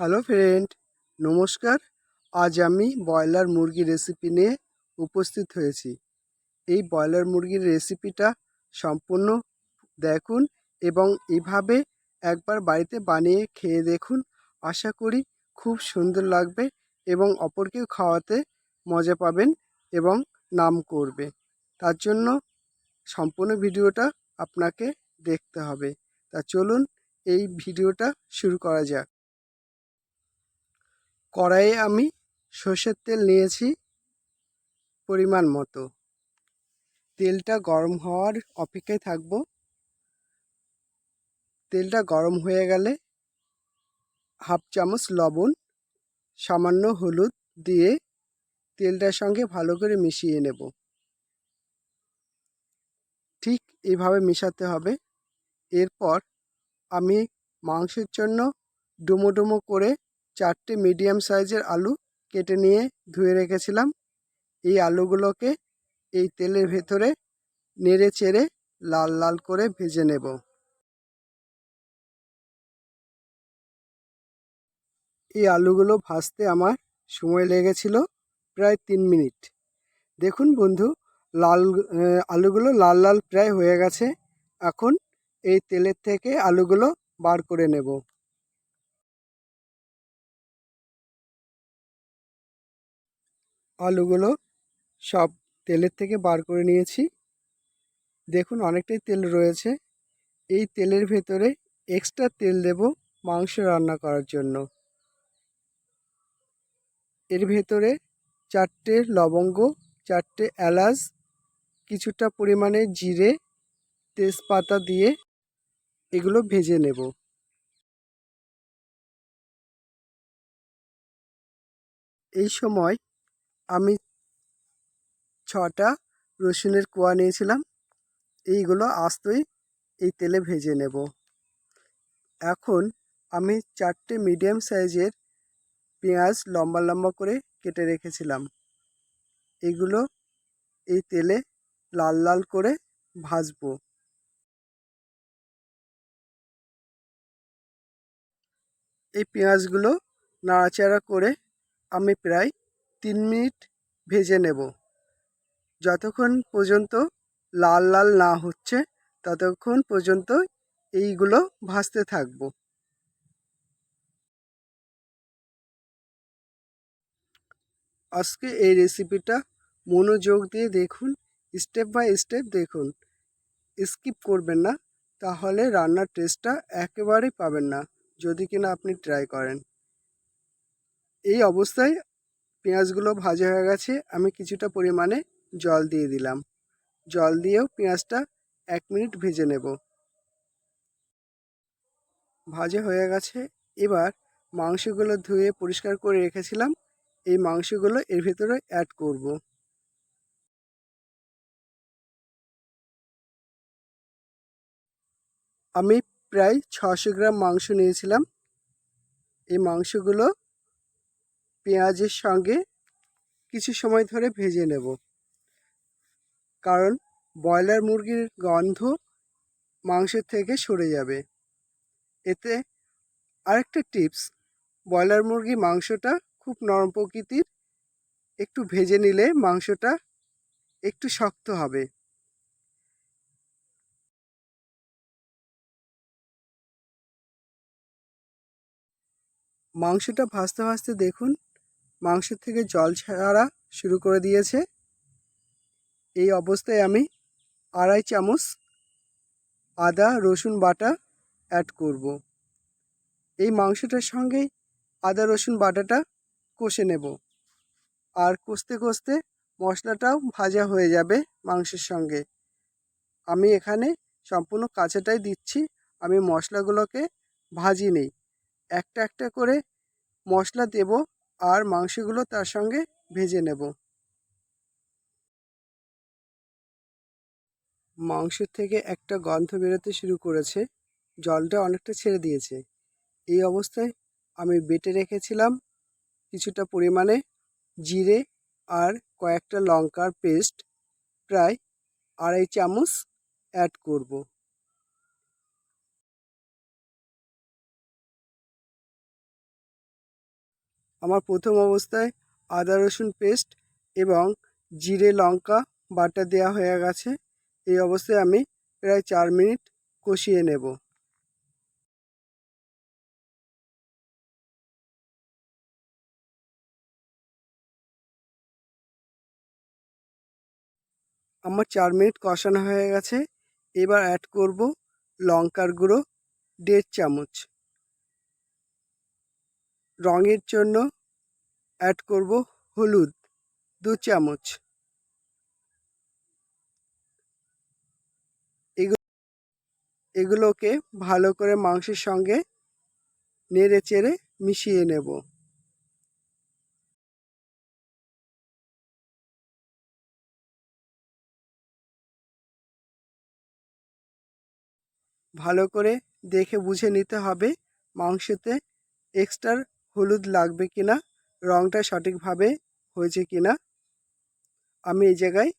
Hello friend, নমস্কার। আজ আমি ব্রয়লার মুরগি রেসিপি নিয়ে উপস্থিত হয়েছি। এই ব্রয়লার মুরগির রেসিপিটা সম্পূর্ণ দেখুন এবং এইভাবে একবার বাড়িতে বানিয়ে খেয়ে দেখুন। আশা করি খুব সুন্দর লাগবে এবং অপরকেও খাওয়াতে মজা পাবেন এবং নাম করবে। তার জন্য সম্পূর্ণ ভিডিওটা আপনাকে দেখতে হবে। তা চলুন এই ভিডিওটা শুরু করা যাক। কড়াইয়ে আমি সর্ষের তেল নিয়েছি পরিমাণ মতো। তেলটা গরম হওয়ার অপেক্ষায় থাকব। তেলটা গরম হয়ে গেলে হাফ চামচ লবণ, সামান্য হলুদ দিয়ে তেলটার সঙ্গে ভালো করে মিশিয়ে নেব। ঠিক এইভাবে মেশাতে হবে। এরপর আমি মাংসের জন্য ডুমো ডুমো করে চারটে মিডিয়াম সাইজের আলু কেটে নিয়ে ধুয়ে রেখেছিলাম। এই আলুগুলোকে এই তেলের ভেতরে নেড়ে চেড়ে লাল লাল করে ভেজে নেব। এই আলুগুলো ভাজতে আমার সময় লেগেছিল প্রায় তিন মিনিট। দেখুন বন্ধু, লাল আলুগুলো লাল লাল প্রায় হয়ে গেছে। এখন এই তেলের থেকে আলুগুলো বার করে নেব। আলুগুলো সব তেলের থেকে বার করে নিয়েছি। দেখুন অনেকটাই তেল রয়েছে। এই তেলের ভেতরে এক্সট্রা তেল দেব মাংস রান্না করার জন্য। এর ভেতরে চারটে লবঙ্গ, চারটে এলাচ, কিছুটা পরিমাণে জিরে, তেজপাতা দিয়ে এগুলো ভেজে নেব। এই সময় আমি ছটা রসুনের কোয়া নিয়েছিলাম। এইগুলো আস্তই এই তেলে ভেজে নেব। এখন আমি চারটে মিডিয়াম সাইজের পেঁয়াজ লম্বা লম্বা করে কেটে রেখেছিলাম। এগুলো এই তেলে লাল লাল করে ভাজবো। এই পেঁয়াজগুলো নাড়াচাড়া করে আমি প্রায় তিন মিনিট ভেজে নেব। যতক্ষণ পর্যন্ত লাল লাল না হচ্ছে, ততক্ষণ পর্যন্ত এইগুলো ভাজতে থাকব। আজকে এই রেসিপিটা মনোযোগ দিয়ে দেখুন, স্টেপ বাই স্টেপ দেখুন। স্কিপ করবেন না, তাহলে রান্নার টেস্টটা একেবারেই পাবেন না, যদি কিনা আপনি ট্রাই করেন। এই অবস্থায় পেঁয়াজগুলো ভাজা হয়ে গেছে, আমি কিছুটা পরিমাণে জল দিয়ে দিলাম। জল দিয়েও পেঁয়াজটা এক মিনিট ভেজে নেব। ভাজা হয়ে গেছে। এবার মাংসগুলো ধুয়ে পরিষ্কার করে রেখেছিলাম। এই মাংসগুলো এর ভেতরে অ্যাড করব। আমি প্রায় ছশো গ্রাম মাংস নিয়েছিলাম। এই মাংসগুলো পেঁয়াজের সঙ্গে কিছু সময় ধরে ভেজে নেব। কারণ ব্রয়লার মুরগির গন্ধ মাংসের থেকে সরে যাবে। এতে আরেকটা টিপস, ব্রয়লার মুরগি মাংসটা খুব নরম প্রকৃতির, একটু ভেজে নিলে মাংসটা একটু শক্ত হবে। মাংসটা ভাজতে ভাজতে দেখুন মাংস থেকে জল ছাড়া শুরু করে দিয়েছে। এই অবস্থায় আমি আড়াই চামচ আদা, রসুন বাটা অ্যাড করব। এই মাংসটার সঙ্গেই আদা, রসুন বাটাটা কষে নেব। আর কষতে কষতে মশলাটাও ভাজা হয়ে যাবে মাংসের সঙ্গে। আমি এখানে সম্পূর্ণ কাঁচাটাই দিচ্ছি। আমি মশলাগুলোকে ভাজি নেই। একটা একটা করে মশলা দেব আর মাংসগুলো তার সঙ্গে ভেজে নেব। মাংসের থেকে একটা গন্ধ বেরোতে শুরু করেছে। জলটা অনেকটা ছেড়ে দিয়েছে। এই অবস্থায় আমি বেটে রেখেছিলাম কিছুটা পরিমাণে জিরে আর কয়েকটা লঙ্কার পেস্ট। প্রায় আড়াই চামচ অ্যাড করব। আমার প্রথম অবস্থায় আদা রসুন পেস্ট এবং জিরে লঙ্কা বাটা দেওয়া হয়ে গেছে। এই অবস্থায় আমি প্রায় চার মিনিট কষিয়ে নেব। আমার চার মিনিট কষানো হয়ে গেছে। এবার অ্যাড করব লঙ্কার গুঁড়ো, দেড় চামচ। রঙের জন্য অ্যাড করব হলুদ, দু চামচ। এগুলোকে ভালো করে মাংসের সঙ্গে নেড়ে চেড়ে মিশিয়ে নেব। ভালো করে দেখে বুঝে নিতে হবে মাংসতে এক্সট্রা হলুদ লাগবে কি না রঙটা সঠিকভাবে হয়েছে কি না আমি এই জায়গায়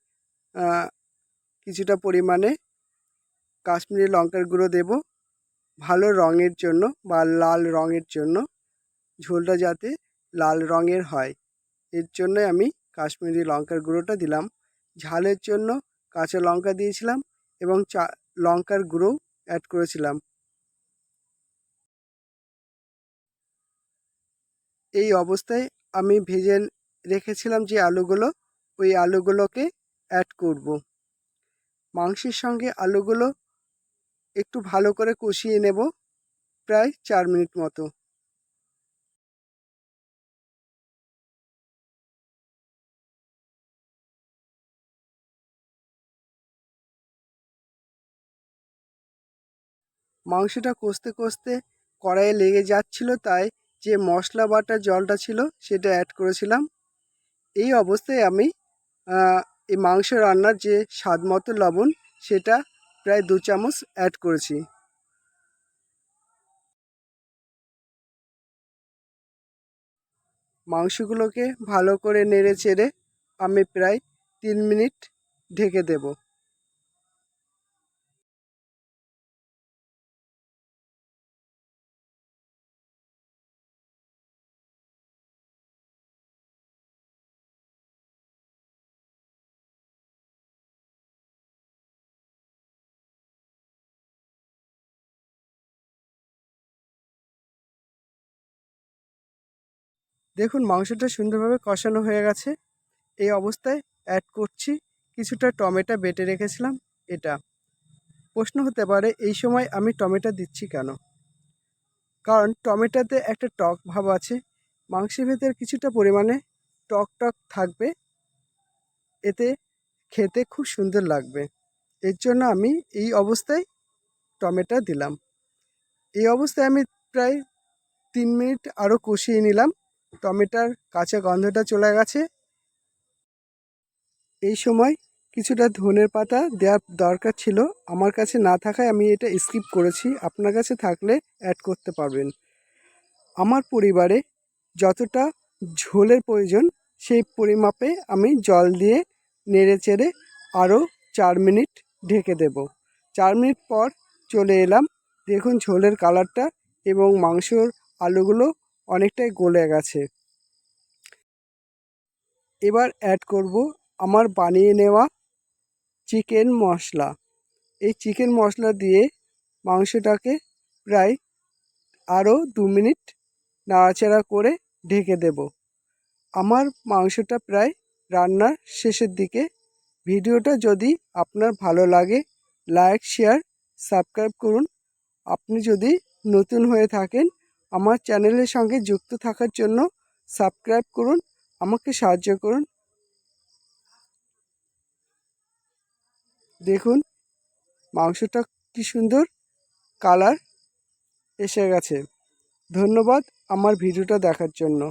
কিছুটা পরিমাণে কাশ্মীরি লঙ্কার গুঁড়ো দেব। ভালো রঙের জন্য বা লাল রঙের জন্য। ঝোলটা যাতে লাল রঙের হয়। এর জন্য আমি কাশ্মীরি লঙ্কার গুঁড়োটা দিলাম। ঝালের জন্য কাঁচা লঙ্কা দিয়েছিলাম এবং চা, লঙ্কার গুঁড়ো অ্যাড করেছিলাম। এই অবস্থায় আমি ভেজে রেখেছিলাম যে আলুগুলো, ওই আলুগুলোকে অ্যাড করব। মাংসের সঙ্গে আলুগুলো একটু ভালো করে কষিয়ে নেব প্রায় চার মিনিট মতো। মাংসটা কষতে কষতে কড়াইয়ে লেগে যাচ্ছিল, তাই যে মশলা বাটা জলটা ছিল সেটা অ্যাড করেছিলাম। এই অবস্থায় আমি এই মাংস রান্নার যে স্বাদ মতো লবণ, সেটা প্রায় দু চামচ অ্যাড করেছি। মাংসগুলোকে ভালো করে নেড়ে চেড়ে আমি প্রায় তিন মিনিট ঢেকে দেব। দেখুন, মাংসটা সুন্দরভাবে কষানো হয়ে গেছে। এই অবস্থায় অ্যাড করছি কিছুটা টমেটো বেটে রেখেছিলাম, এটা। প্রশ্ন হতে পারে, এই সময় আমি টমেটো দিচ্ছি কেন? কারণ টমেটোতে একটা টক ভাব আছে, মাংসের ভেতরে কিছুটা পরিমাণে টক টক থাকবে, এতে খেতে খুব সুন্দর লাগবে। এর জন্য আমি এই অবস্থায় টমেটো দিলাম। এই অবস্থায় আমি প্রায় তিন মিনিট আরও কষিয়ে নিলাম। টমেটোর কাঁচা গন্ধটা চলে গেছে। এই সময় কিছুটা ধনের পাতা দেওয়ার দরকার ছিল। আমার কাছে না থাকায় আমি এটা স্কিপ করেছি। আপনার কাছে থাকলে অ্যাড করতে পারবেন। আমার পরিবারে যতটা ঝোলের প্রয়োজন, সেই পরিমাপে আমি জল দিয়ে নেড়ে চেড়ে আরও চার মিনিট ঢেকে দেব। চার মিনিট পর চলে এলাম। দেখুন ঝোলের কালারটা এবং মাংসর আলুগুলো অনেকটাই গলে গেছে। এবার অ্যাড করব আমার বানিয়ে নেওয়া চিকেন মশলা। এই চিকেন মশলা দিয়ে মাংসটাকে প্রায় আরও দু মিনিট নাড়াচাড়া করে ঢেকে দেব। আমার মাংসটা প্রায় রান্নার শেষের দিকে। ভিডিওটা যদি আপনার ভালো লাগে লাইক শেয়ার সাবস্ক্রাইব করুন। আপনি যদি নতুন হয়ে থাকেন আমার চ্যানেলের সঙ্গে যুক্ত থাকার জন্য সাবস্ক্রাইব করুন, আমাকে সাহায্য করুন। দেখুন, মাংসটা কি সুন্দর কালার এসে গেছে। ধন্যবাদ আমার ভিডিওটা দেখার জন্য।